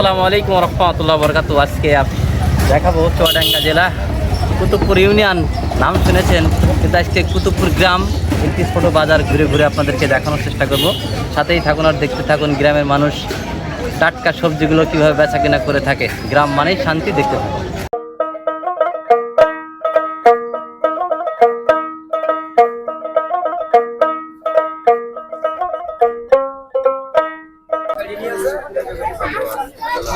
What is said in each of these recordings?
আসসালামু আলাইকুম রহমতুল্লাহ বরকাত আজকে দেখাবো চুয়াডাঙ্গা জেলা, কুতুবপুর ইউনিয়ন। নাম শুনেছেন, কিন্তু আজকে কুতুবপুর গ্রাম একটি ছোট বাজার ঘুরে ঘুরে আপনাদেরকে দেখানোর চেষ্টা করব। সাথেই থাকুন আর দেখতে থাকুন গ্রামের মানুষ, টাটকা সবজিগুলো কীভাবে বেচা কেনা করে থাকে। গ্রাম মানেই শান্তি, দেখতে থাকুন।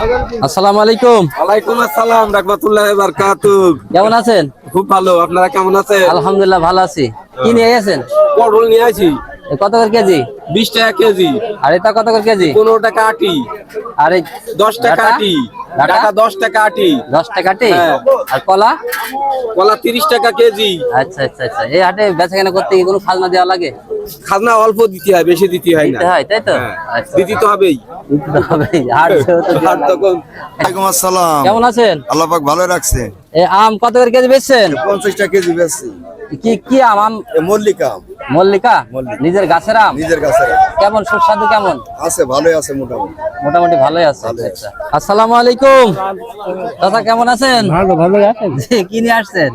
আসসালামু আলাইকুম। ওয়ালাইকুম আসসালাম রাহমাতুল্লাহ বারকাতু কেমন আছেন? খুব ভালো আপনারা কেমন আছেন? আলহামদুলিল্লাহ ভালো আছি। কি নিয়ে গেছেন পটল নিয়ে আছি কত করে কেজি? বিশ টাকা কেজি। আর এটা কত করে কেজি? পনেরো টাকা আটি। আর এই দশ টাকা ডাটা? আটি। ডাটা? ডাটা দশ টাকা আটি। দশ টাকাটি হ্যাঁ। আর কলা? কলা তিরিশ টাকা কেজি। আচ্ছা আচ্ছা আচ্ছা। এই হাটে বেচা কেনা করতে কি কোনো খাজনা দেওয়া লাগে? খাজনা অল্প দিতে হয় বেশি দিতে হয় না। দিতে হয় তাই তো? হ্যাঁ, আচ্ছা। দিতে তো হবেই। দিতে তো হবেই। হাট যেহেতু আর তখন ওয়ালাইকুম আসসালাম। কেমন আছেন? আল্লাহ পাক ভালো রাখছে। এই আম কত করে কেজি বেচছেন? পঞ্চাশ টাকা কেজি বেশি কি কি আম? আম মল্লিকা মল্লিকা মল্লিকা। নিজের গাছের আম? নিজের গাছের কেমন সুস্বাদু কেমন? আছে ভালোই আছে মোটামুটি। মোটামুটি ভালোই আছে আচ্ছা। আসসালামু আলাইকুম। দাদা কেমন আছেন? ভালো ভালো আছেন। কি নিয়ে আসছেন?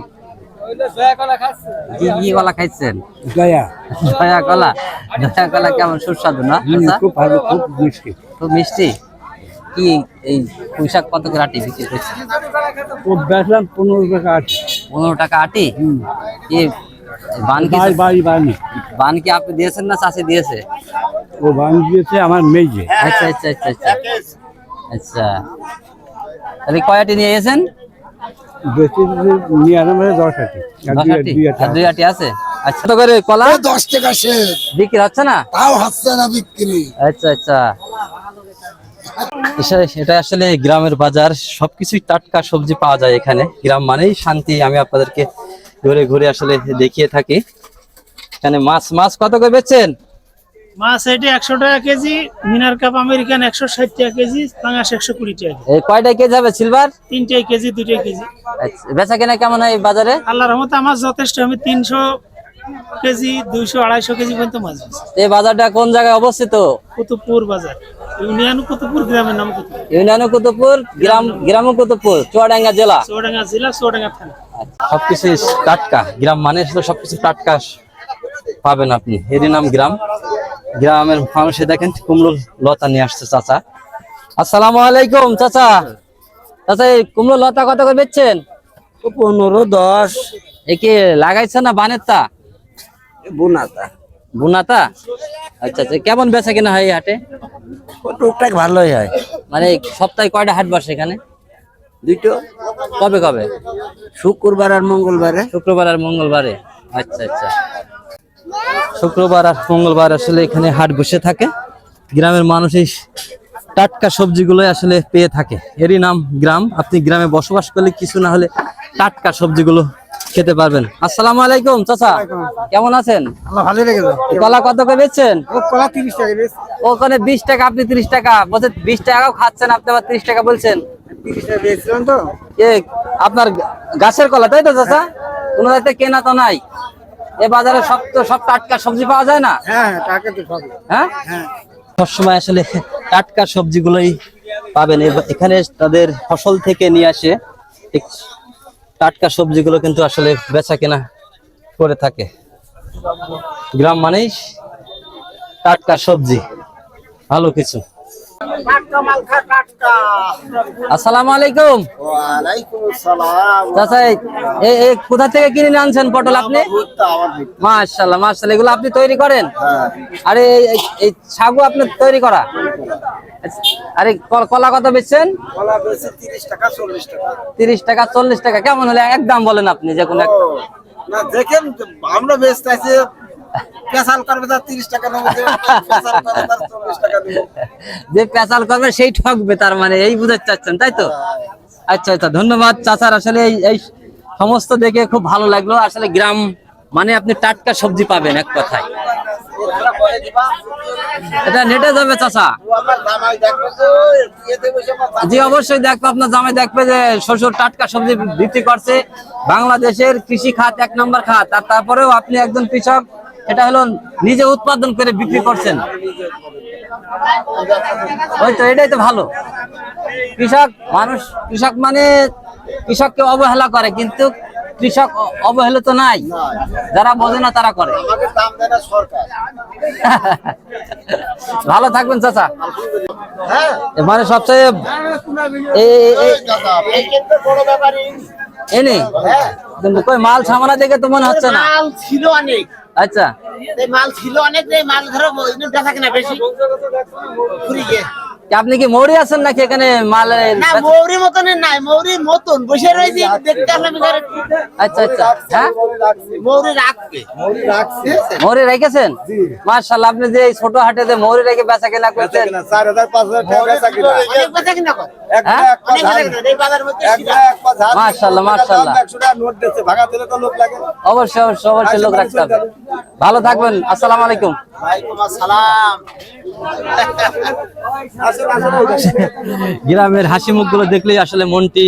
কি কি কলা খাইছেন? দয়া কলা। দয়া কলা কেমন সুস্বাদু না? খুব ভালো খুব মিষ্টি। খুব মিষ্টি? কি এই পুঁইশাক কত করে আটি বিক্রি করছে ও বেচলাম পনেরো টাকা আছে পনেরো টাকা আটি? কি বান কি বাড়ি বাড়ি বাড়ি বান কি আপনি দিয়েছেন না চাষি দিয়েছে? ও বাড়ি দিয়েছে আমার মেয়ে আচ্ছা আচ্ছা আচ্ছা আচ্ছা। আচ্ছা। তাহলে কয়াটি নিয়ে এসেছেন? মানে আছে। আচ্ছা তো করে কলা? দশ টাকা শেষ। বিক্রি হচ্ছে না? তাও হচ্ছে না বিক্রি। আচ্ছা আচ্ছা। এটা আসলে গ্রামের বাজার সবকিছুই টাটকা সবজি পাওয়া যায় এখানে। গ্রাম মানেই শান্তি। আমি আপনাদেরকে ঘুরে ঘুরে আসলে দেখিয়ে থাকি। এখানে মাছ মাছ কত করে বেচছেন? মাছ এটি একশো টাকা কেজি মিনার কাপ আমেরিকান একশো ষাট টাকা কেজি পাঙাশ একশো কুড়ি টাকা। এই কয়টা কেজি হবে সিলভার? তিনটাই কেজি দুটাই কেজি। আচ্ছা, বেচা কেনা কেমন হয় বাজারে? আল্লাহর রহমতে আমার যথেষ্ট আমি তিনশো কেজি দুইশো আড়াইশো কেজি পর্যন্ত মাছ বেচি। এই বাজারটা কোন জায়গায় অবস্থিত? কুতুবপুর বাজার। ইউনিয়ন কুতুবপুর গ্রামের নাম ইউনিয়ন কুতুবপুর গ্রাম গ্রাম কুতুবপুর চুয়াডাঙ্গা জেলা? চৌডাঙ্গা জেলা চৌডাঙ্গা থানা। সবকিছু টাটকা। গ্রাম মানে সবকিছু টাটকা। পাবেন আপনি। এরই নাম গ্রাম। গ্রামের মানুষে দেখেন কুমড়োর লতা নিয়ে আসছে চাচা। আসসালামু আলাইকুম চাচা। চাচা এই কুমড়ো লতা কত করে বেচছেন? পনেরো দশ। একে লাগাইছে না বানের তা? বোনাতা বুনাতা আচ্ছা আচ্ছা কেমন বেচা কেনা হয় এই হাটে? টুকটাক ভালোই হয়। মানে সপ্তাহে কয়টা হাট বসে এখানে? দুটো কবে কবে? শুক্রবার আর মঙ্গলবারে। শুক্রবার আর মঙ্গলবারে। আচ্ছা আচ্ছা। শুক্রবার আর মঙ্গলবার আসলে এখানে হাট বসে থাকে। গ্রামের মানুষ এই টাটকা সবজিগুলো আসলে পেয়ে থাকে। এরই নাম গ্রাম। আপনি গ্রামে বসবাস করলে কিছু না হলে টাটকা সবজিগুলো খেতে পারবেন। আসসালামু আলাইকুম চাচা। কেমন আছেন? কলা কত করে বেচছেন? ওখানে বিশ টাকা আপনি তিরিশ টাকা। বলছেন বিশ টাকাও খাচ্ছেন আপনি আবার তিরিশ টাকা বলছেন। আপনার গাছের কলা তাই তো চাচা? কোনো কেনা তো নাই। এ বাজারে সব তো সব টাটকা সবজি পাওয়া যায় না? হ্যাঁ হ্যাঁ তো সব হ্যাঁ? হ্যাঁ। সবসময় আসলে টাটকা সবজিগুলোই পাবেন। এখানে তাদের ফসল থেকে নিয়ে আসে টাটকা সবজিগুলো কিন্তু আসলে বেচা কেনা করে থাকে। গ্রাম মানেই টাটকা সবজি ভালো কিছু। আসসালামু আলাইকুম। কোথা থেকে কিনে আনছেন পটল আপনি? এগুলো আপনি তৈরি করেন? আরে, এই- সাগু আপনি তৈরি করা? আরে, কলা কত বেচছেন? তিরিশ টাকা, চল্লিশ টাকা। কেমন হলে? একদম বলেন আপনি যে কোনো আমরা বেচতে পেশাল করবে তার তিরিশ টাকা নেব, যে পেশাল করবে সেই ঠকবে তার মানে এই বুঝতে চাচ্ছেন, তাই তো? আচ্ছা আচ্ছা ধন্যবাদ চাচার, আসলে এই সমস্ত দেখে খুব ভালো লাগল। আসলে গ্রাম মানে আপনি টাটকা সবজি পাবেন, এক কথায়। বাংলাদেশের কৃষি খাত এক নম্বর খাত, আর তারপরেও আপনি একজন কৃষক এটা হলো নিজে উৎপাদন করে বিক্রি করছেন। ওই তো এটাই তো ভালো। কৃষক মানুষ কৃষক মানে কৃষককে অবহেলা করে কিন্তু কৃষক অবহেলিত নাই। যারা বোঝে না তারা করে। ভালো থাকবেন চাচা। মানে সবচেয়ে এনে হ্যাঁ। কই মাল সামানা দেখে তো মনে হচ্ছে না। ছিল অনেক। আচ্ছা। এই মাল ছিল অনেক মাল ধরো দেখা কিনা বেশি। ঘুরি গিয়ে আপনি কি মৌরি আছেন নাকি এখানে মাল না মৌরি মতন নাই মৌরির মতন। বসে রয়েছি দেখতে আসলাম আচ্ছা আচ্ছা। হ্যাঁ? মৌরি রাখবে মৌরি রাখছে। মৌরি রেখেছেন? মার্শাল্লাহ আপনি যে ছোট হাটে যে মৌরি রেখে বেচা কেনা করছেন? চার হাজার পাঁচ হাজার টাকা বেচা কিনা। অনেক বেচা কিনা করে। হ্যাঁ? অনেক বেচা এই বাজার মধ্যে ছিল। মার্শাল্লাহ মার্শাল্লাহ একশো টাকা নোট দিচ্ছে ভাগা দিলে তো লোক লাগে। অবশ্যই অবশ্যই অবশ্যই লোক রাখতে হবে। ভালো থাকবেন আসসালামু আলাইকুম। ওয়ালাইকুম আসসালাম গ্রামের হাসি মুখগুলো দেখলেই আসলে মনটি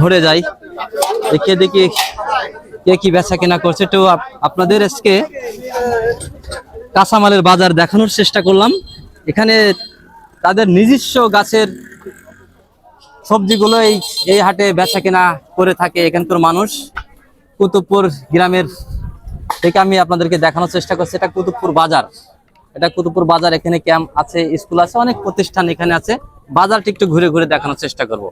ভরে যায়। দেখে দেখি কে কি বেচা কেনা করছে তো আপ- আপনাদের আজকে কাঁচামালের বাজার দেখানোর চেষ্টা করলাম। এখানে তাদের নিজস্ব গাছের সবজিগুলো এই এই হাটে বেচা কেনা করে থাকে এখানকার মানুষ। কুতুবপুর গ্রামের থেকে আমি আপনাদেরকে দেখানোর চেষ্টা করছি। এটা কুতুবপুর বাজার। এটা কুতুপুর বাজার এখানে ক্যাম্প আছে, স্কুল আছে, অনেক প্রতিষ্ঠান এখানে আছে। বাজারটি একটু ঘুরে ঘুরে দেখানোর চেষ্টা করব।